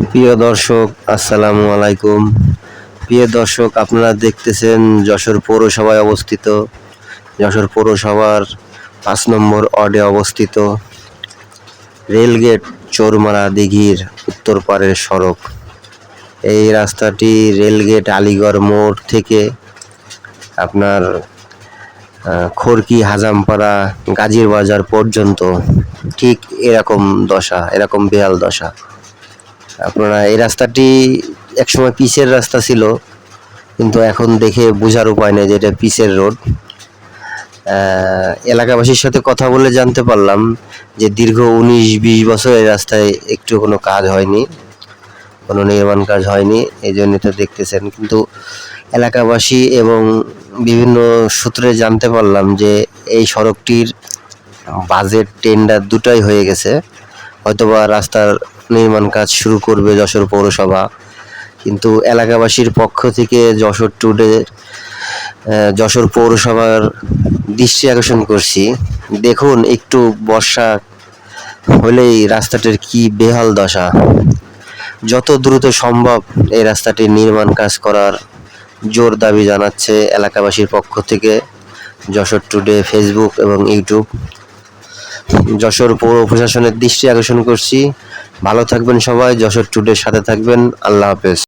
প্রিয় দর্শক, আসসালামু আলাইকুম। প্রিয় দর্শক, আপনারা দেখতেছেন যশোর পৌরসভায় অবস্থিত। যশোর পৌরসভার পাঁচ নম্বর ওয়ার্ডে অবস্থিত রেলগেট চোরমারা দিঘির উত্তর পারের সড়ক। এই রাস্তাটি রেলগেট আলিগড় মোড় থেকে আপনার খড়কি, হাজামপাড়া, গাজীর বাজার পর্যন্ত ঠিক এরকম দশা, এরকম বেহাল দশা। আপনারা এই রাস্তাটি একসময় পিচের রাস্তা ছিল, কিন্তু এখন দেখে বোঝার উপায় নেই যে এটা পিচের রোড। এলাকাবাসীর সাথে কথা বলে জানতে পারলাম যে দীর্ঘ উনিশ বিশ বছর এই রাস্তায় একটু কোনো কাজ হয়নি, কোনো নির্মাণ কাজ হয়নি, এই জন্য তো দেখতেছেন। কিন্তু এলাকাবাসী এবং বিভিন্ন সূত্রে জানতে পারলাম যে এই সড়কটির বাজেট টেন্ডার দুটাই হয়ে গেছে। হয়তোবা রাস্তার নির্মাণ কাজ শুরু করবে যশোর পৌরসভা। কিন্তু এলাকাবাসীর পক্ষ থেকে যশোর টুডে যশোর পৌরসভার দৃষ্টি আকর্ষণ করছি। দেখুন, একটু বর্ষা হলেই রাস্তাটির কি বেহাল দশা। যত দ্রুত সম্ভব এই রাস্তাটির নির্মাণ কাজ করার জোর দাবি জানাচ্ছে এলাকাবাসীর পক্ষ থেকে যশোর টুডে, ফেসবুক এবং ইউটিউব। যশোর পৌর প্রশাসনের দৃষ্টি আকর্ষণ করছি। ভালো থাকবেন সবাই, যশোর টুডের সাথে থাকবেন। আল্লাহ হাফেজ।